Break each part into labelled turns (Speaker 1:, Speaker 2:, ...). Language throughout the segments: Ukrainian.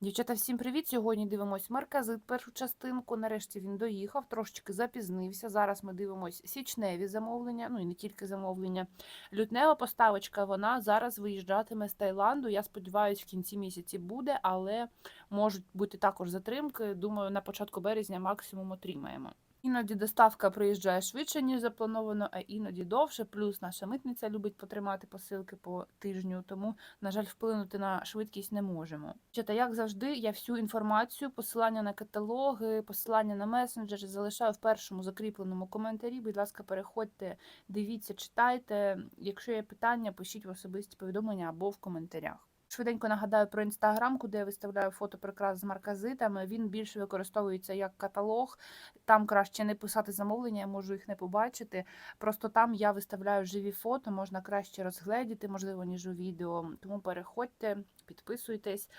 Speaker 1: Дівчата, всім привіт! Сьогодні дивимось марказит, першу частинку. Нарешті він доїхав, трошечки запізнився. Зараз ми дивимось січневі замовлення, ну і не тільки замовлення. Лютнева поставочка, вона зараз виїжджатиме з Таїланду. Я сподіваюся, в кінці місяці буде, але можуть бути також затримки. Думаю, на початку березня максимум отримаємо. Іноді доставка приїжджає швидше, ніж заплановано, а іноді довше. Плюс наша митниця любить потримати посилки по тижню, тому, на жаль, вплинути на швидкість не можемо. Чата, як завжди, я всю інформацію, посилання на каталоги, посилання на месенджери залишаю в першому закріпленому коментарі. Будь ласка, переходьте, дивіться, читайте. Якщо є питання, пишіть в особисті повідомлення або в коментарях. Швиденько нагадаю про інстаграм, куди я виставляю фото прикрас з марказитами. Він більше використовується як каталог. Там краще не писати замовлення, я можу їх не побачити. Просто там я виставляю живі фото, можна краще розгледіти, можливо, ніж у відео. Тому переходьте, підписуйтесь.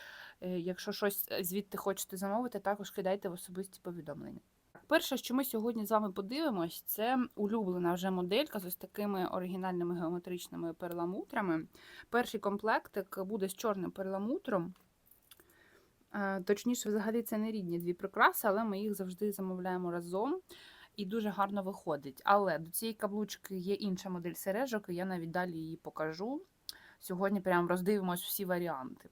Speaker 1: Е, Якщо щось звідти хочете замовити, також кидайте в особисті повідомлення. Перше, що ми сьогодні з вами подивимось, це улюблена вже моделька з ось такими оригінальними геометричними перламутрами. Перший комплектик буде з чорним перламутром. Е, Точніше, взагалі, це не рідні дві прикраси, але ми їх завжди замовляємо разом і дуже гарно виходить. Але до цієї каблучки є інша модель сережок, і я навіть далі її покажу. Сьогодні прям роздивимось всі варіанти.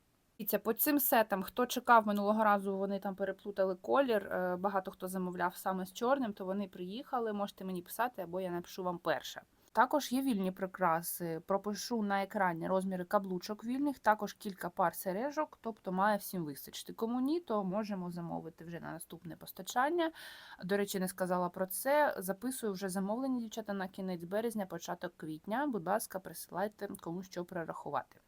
Speaker 1: По цим сетам, хто чекав минулого разу, вони там переплутали колір. е, Багато хто замовляв саме з чорним, то вони приїхали. Можете мені писати, або я напишу вам перше. Також є вільні прикраси. Пропишу на екрані розміри каблучок вільних, також кілька пар сережок, тобто має всім вистачити. Кому ні, то можемо замовити вже на наступне постачання. До речі, не сказала про це. Записую вже замовлення, дівчата, на кінець березня, початок квітня. Будь ласка, присилайте кому що перерахувати.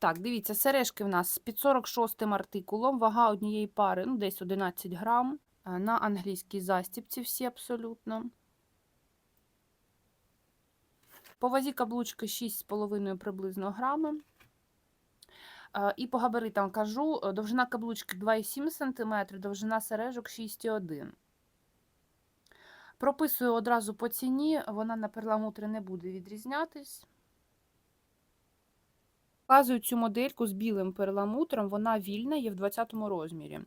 Speaker 1: Так, дивіться, сережки в нас під 46 артикулом, вага однієї пари, ну, десь 11 грам. Е, На англійській застіпці всі абсолютно. По вазі каблучки 6,5 приблизно грами. Е, І по габаритам кажу, е, довжина каблучки 2,7 см, довжина сережок 6,1 Прописую одразу по ціні, вона на перламутри не буде відрізнятись. Показую цю модельку з білим перламутром, вона вільна, є в 20 розмірі.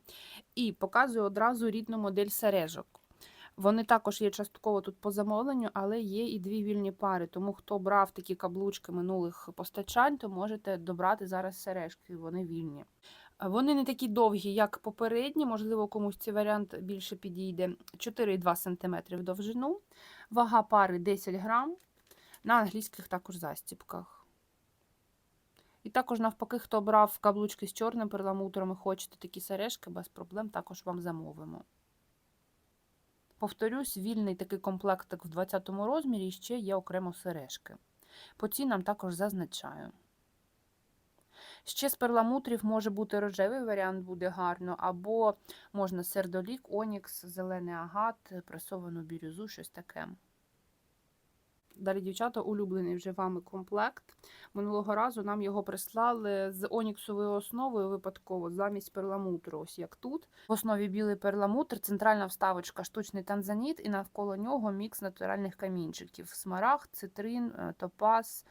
Speaker 1: І показую одразу рідну модель сережок. Вони також є частково тут по замовленню, але є і дві вільні пари. Тому хто брав такі каблучки минулих постачань, то можете добрати зараз сережки, вони вільні. Вони не такі довгі, як попередні, можливо, комусь цей варіант більше підійде. 4,2 см довжину, вага пари 10 грам, на англійських також застіпках. І також, навпаки, хто брав каблучки з чорним перламутром і хочете такі сережки, без проблем також вам замовимо. Повторюсь, вільний такий комплектик в 20 розмірі і ще є окремо сережки. По цінам також зазначаю. Ще з перламутрів може бути рожевий варіант, буде гарно, або можна сердолік, онікс, зелений агат, пресовану бірюзу, щось таке. Далі, дівчата, улюблений вже вами комплект. Минулого разу нам його прислали з оніксовою основою випадково замість перламутру. Ось як тут. В основі білий перламутр, центральна вставочка, штучний танзаніт, і навколо нього мікс натуральних камінчиків: смарагд, цитрин, е, топаз.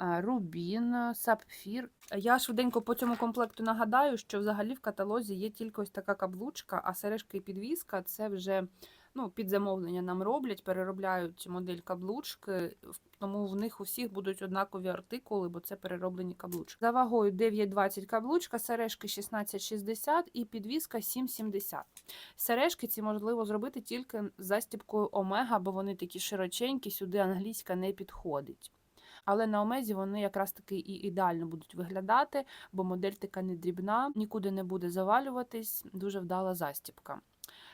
Speaker 1: е, Рубін, сапфір. Я швиденько по цьому комплекту нагадаю, що взагалі в каталозі є тільки ось така каблучка, а сережки і підвіска це вже ну, під замовлення нам роблять, переробляють модель каблучки, тому в них у всіх будуть однакові артикули, бо це перероблені каблучки. За вагою 9,20 каблучка, сережки 16,60 і підвіска 7,70. Сережки ці можливо зробити тільки з застіпкою омега, бо вони такі широченькі, сюди англійська не підходить. Але на омезі вони якраз таки і ідеально будуть виглядати, бо модель така не дрібна, нікуди не буде завалюватись, дуже вдала застіпка.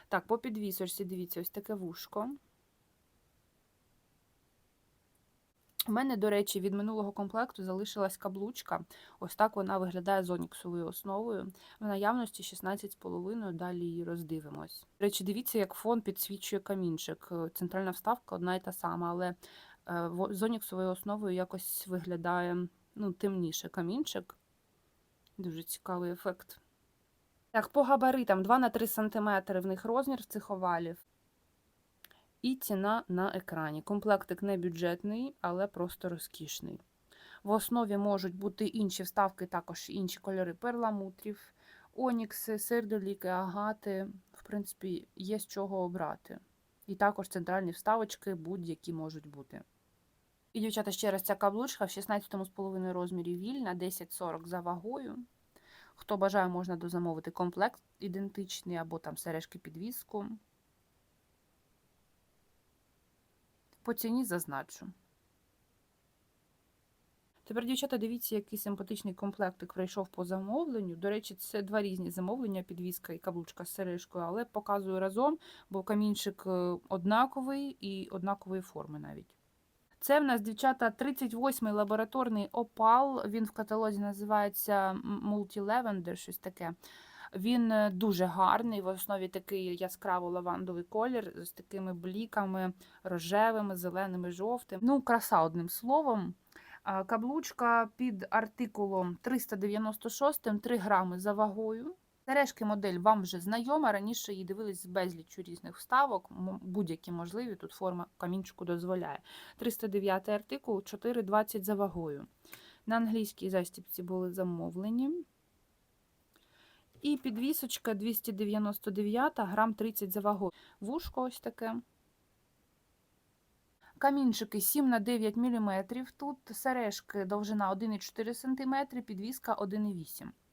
Speaker 1: Так, по підвісочці, дивіться, ось таке вушко. У мене, до речі, від минулого комплекту залишилась каблучка. Ось так вона виглядає з оніксовою основою. В наявності 16,5, далі її роздивимось. До речі, дивіться, як фон підсвічує камінчик. Е, Центральна вставка одна і та сама, але е, з оніксовою основою якось виглядає ну, темніше камінчик. Дуже цікавий ефект. Так, по габаритам 2 на 3 см в них розмір цих овалів. І ціна на екрані. Комплектик не бюджетний, але просто розкішний. В основі можуть бути інші вставки, також інші кольори перламутрів. Онікси, сердоліки, агати, в принципі, є з чого обрати. І також центральні вставочки будь-які можуть бути. І, дівчата, ще раз ця каблучка в 16,5 розмірі вільна, 10-40 за вагою. Хто бажає, можна дозамовити комплект ідентичний або там сережки підвіску. По ціні зазначу. Тепер, дівчата, дивіться, який симпатичний комплектик прийшов по замовленню. До речі, це два різні замовлення, підвіска і каблучка з сережкою, але показую разом, бо камінчик е, однаковий і однакової форми навіть. Це в нас, дівчата, 38-й лабораторний опал. Він в каталозі називається Multi Lavender, щось таке. Він е, дуже гарний, в основі такий яскраво лавандовий колір з такими бліками рожевими, зеленими, жовтим. Ну, краса, одним словом. Каблучка під артикулом 396, 3 грами за вагою. Сережки модель вам вже знайома. Раніше її дивились з безліччю різних вставок, будь-які можливі. Тут форма камінчику дозволяє. 309 артикул, 4,20 за вагою. На англійській застіпці були замовлені. І підвісочка 299, грам 30 за вагою. Вушко ось таке. Камінчики 7 на 9 мм. Тут сережки довжина 1,4 см, підвіска 1,8 А,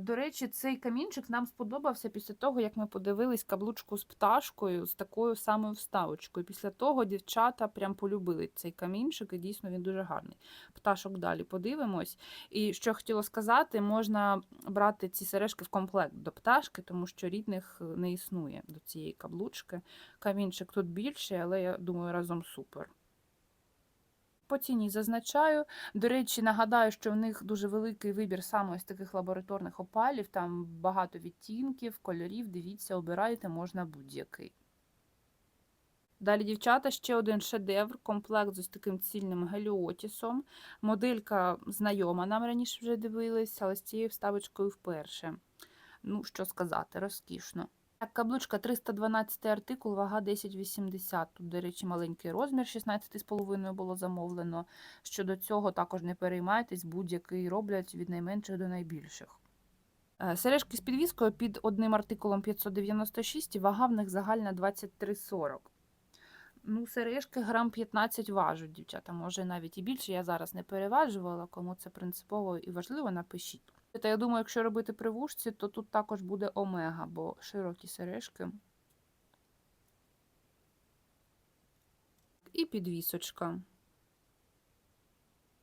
Speaker 1: До речі, цей камінчик нам сподобався після того, як ми подивились каблучку з пташкою з такою самою вставочкою. Після того дівчата прям полюбили цей камінчик, і дійсно він дуже гарний. Пташок далі подивимось. І що хотіла сказати, можна брати ці сережки в комплект до пташки, тому що рідних не існує до цієї каблучки. Камінчик тут більший, але я думаю, разом супер. По ціні зазначаю. До речі, нагадаю, що в них дуже великий вибір саме ось таких лабораторних опалів, там багато відтінків, кольорів. Дивіться, обирайте, можна будь-який. Далі, дівчата, ще один шедевр, комплект з ось таким цільним геліотісом. Моделька знайома, нам раніше вже дивились, але з цією вставочкою вперше. Ну, що сказати, розкішно. Каблучка 312 артикул, вага 10,80. Тут, до речі, маленький розмір, 16,5 було замовлено. Щодо цього також не переймайтесь, будь-який роблять від найменших до найбільших. Е, Сережки з підвіскою під одним артикулом 596, і вага в них загальна 23,40. Ну, сережки грам 15 важуть, дівчата, може навіть і більше. Я зараз не переважувала, кому це принципово і важливо, напишіть. Та я думаю, якщо робити при вушці, то тут також буде омега, бо широкі сережки. І підвісочка.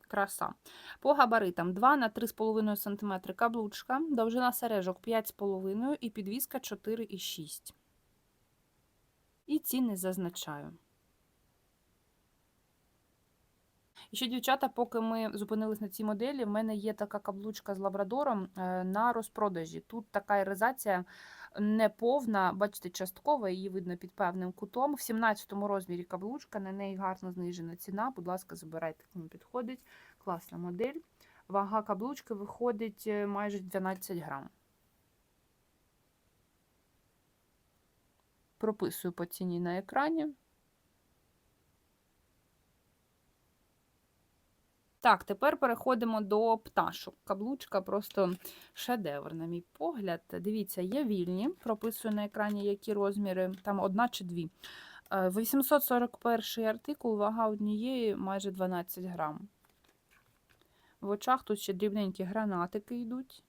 Speaker 1: Краса. По габаритам 2 на 3,5 см каблучка, довжина сережок 5,5 і підвіска 4,6. І ціни зазначаю. І ще, дівчата, поки ми зупинились на цій моделі, в мене є така каблучка з лабрадором е, на розпродажі. Тут така іризація не повна, бачите, часткова, її видно під певним кутом. В 17-му розмірі каблучка, на неї гарно знижена ціна. Будь ласка, забирайте, кому підходить. Класна модель. Вага каблучки виходить е, майже 12 грам. Прописую по ціні на екрані. Так, тепер переходимо до пташок. Каблучка просто шедевр, на мій погляд. Дивіться, є вільні, прописую на екрані, які розміри, там одна чи дві. Е, 841 артикул, вага однієї майже 12 грам. В очах тут ще дрібненькі гранатики йдуть.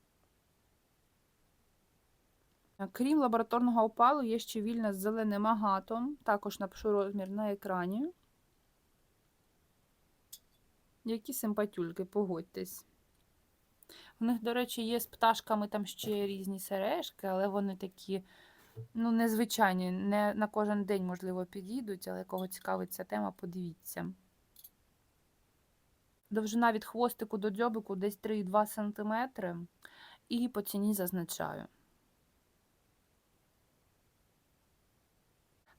Speaker 1: Е, Крім лабораторного опалу, є ще вільна з зеленим агатом. Також напишу розмір на екрані. Які симпатюльки, погодьтесь. У них, до речі, є з пташками там ще різні сережки, але вони такі, ну, незвичайні. Не на кожен день, можливо, підійдуть, але кого цікавить ця тема, подивіться. Довжина від хвостику до дзьобику десь 3,2 см. І по ціні зазначаю.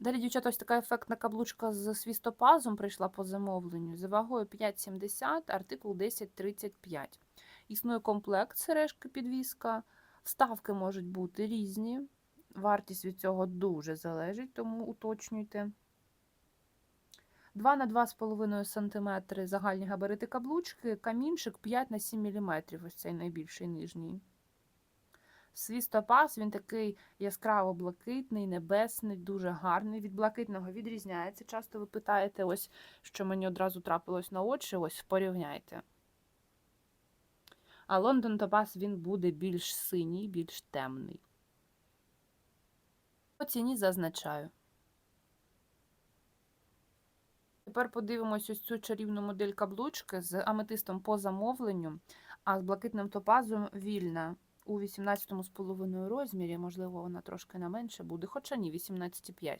Speaker 1: Далі, дівчата, ось така ефектна каблучка з свістопазом прийшла по замовленню. За вагою 5,70, артикул 10,35. Існує комплект сережки підвіска. Вставки можуть бути різні. Вартість від цього дуже залежить, тому уточнюйте. 2 на 2,5 см загальні габарити каблучки, камінчик 5 на 7 мм, ось цей найбільший нижній. Свістопас, він такий яскраво блакитний, небесний, дуже гарний. Від блакитного відрізняється. Часто ви питаєте, ось що мені одразу трапилось на очі, ось порівняйте. А Лондон Топаз він буде більш синій, більш темний. По ціні зазначаю. Тепер подивимось ось цю чарівну модель каблучки з аметистом по замовленню, а з блакитним топазом вільна у 18,5 розмірі, можливо, вона трошки на менше буде, хоча ні, 18,5.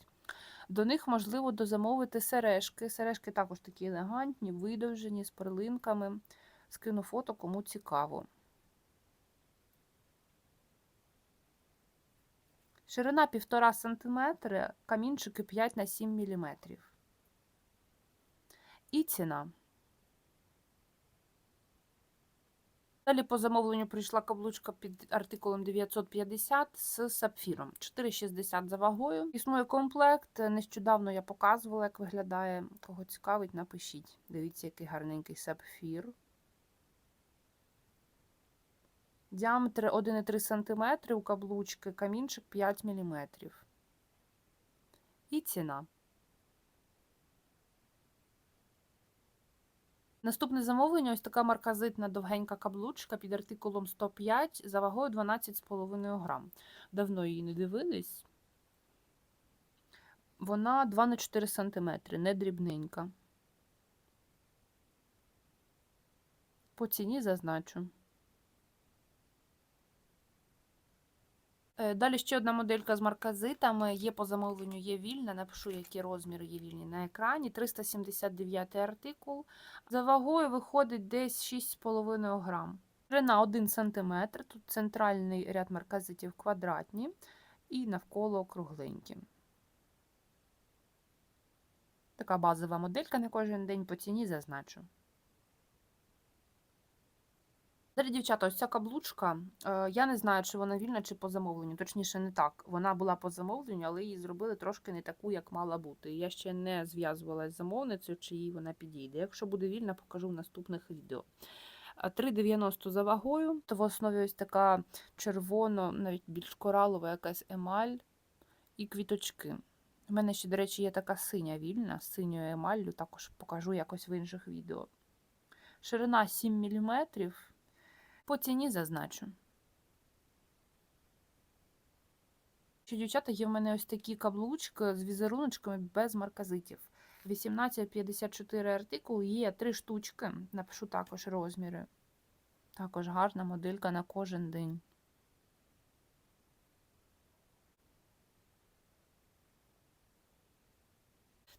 Speaker 1: До них можливо дозамовити сережки. Сережки також такі елегантні, видовжені, з перлинками. Скину фото, кому цікаво. Ширина 1,5 см, камінчики 5 на 7 мм. І ціна. Далі по замовленню прийшла каблучка під артикулом 950 з сапфіром. 4,60 за вагою. Існує комплект. Нещодавно я показувала, як виглядає. Кого цікавить, напишіть. Дивіться, який гарненький сапфір. Діаметр 1,3 см у каблучки, камінчик 5 мм. І ціна. Наступне замовлення ось така марказитна довгенька каблучка під артикулом 105 за вагою 12,5 грам. Давно її не дивились. Вона 2 на 4 см, не дрібненька. По ціні зазначу. Далі ще одна моделька з марказитами. Є по замовленню, є вільна. Напишу, які розміри є вільні на екрані. 379 артикул. За вагою виходить десь 6,5 грам. Ширина 1 см. Тут центральний ряд марказитів квадратні і навколо кругленькі. Така базова моделька на кожен день по ціні зазначу. Далі, дівчата, ось ця каблучка. е, Я не знаю, чи вона вільна, чи по замовленню. Точніше, не так. Вона була по замовленню, але її зробили трошки не таку, як мала бути. Я ще не зв'язувалася з замовницею, чи їй вона підійде. Якщо буде вільна, покажу в наступних відео. 3,90 за вагою, то в основі ось така червоно, навіть більш коралова якась емаль і квіточки. У мене ще, до речі, є така синя вільна з синьою емаллю, також покажу якось в інших відео. Ширина 7 мм. По ціні зазначу. Ще, дівчата, є в мене ось такі каблучки з візеруночками без марказитів. 18,54 артикул, є три штучки. Напишу також розміри. Також гарна моделька на кожен день.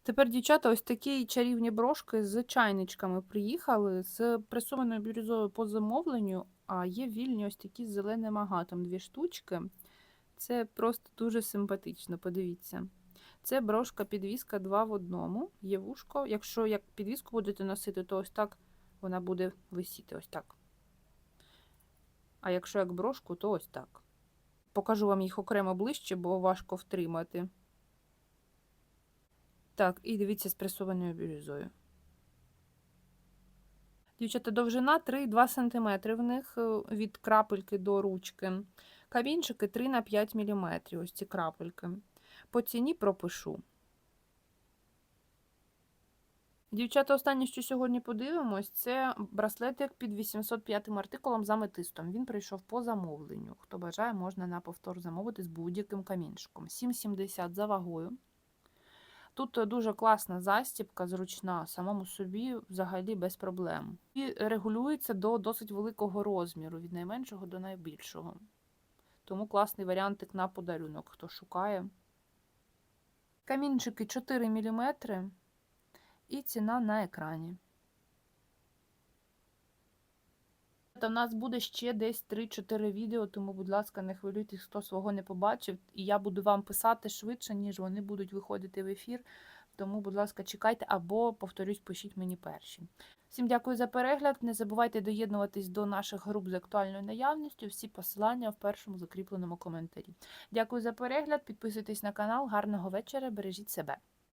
Speaker 1: Тепер, дівчата, ось такі чарівні брошки з чайничками приїхали з пресованою бірюзою по замовленню, а є вільні ось такі з зеленим агатом дві штучки. Це просто дуже симпатично, подивіться. Це брошка підвіска 2 в одному. Є вушко. Якщо як підвіску будете носити, то ось так вона буде висіти ось так. А якщо як брошку, то ось так. Покажу вам їх окремо ближче, бо важко втримати. Так, і дивіться з пресованою бірюзою. Дівчата, довжина 3,2 см в них е, від крапельки до ручки. Камінчики 3 на 5 мм. Ось ці крапельки. По ціні пропишу. Дівчата, останнє, що сьогодні подивимось, це браслетик під 805 артикулом з аметистом. Він прийшов по замовленню. Хто бажає, можна на повтор замовити з будь-яким камінчиком. 7,70 за вагою. Тут дуже класна застібка, зручна, самому собі взагалі без проблем. І регулюється до досить великого розміру, від найменшого до найбільшого. Тому класний варіантик на подарунок, хто шукає. Камінчики 4 мм і ціна на екрані. У нас буде ще десь 3-4 відео, тому, будь ласка, не хвилюйтесь, хто свого не побачив. І я буду вам писати швидше, ніж вони будуть виходити в ефір. Тому, будь ласка, чекайте або, повторюсь, пишіть мені перші. Всім дякую за перегляд. Не забувайте доєднуватись до наших груп з актуальною наявністю. Всі посилання в першому закріпленому коментарі. Дякую за перегляд. Підписуйтесь на канал. Гарного вечора. Бережіть себе.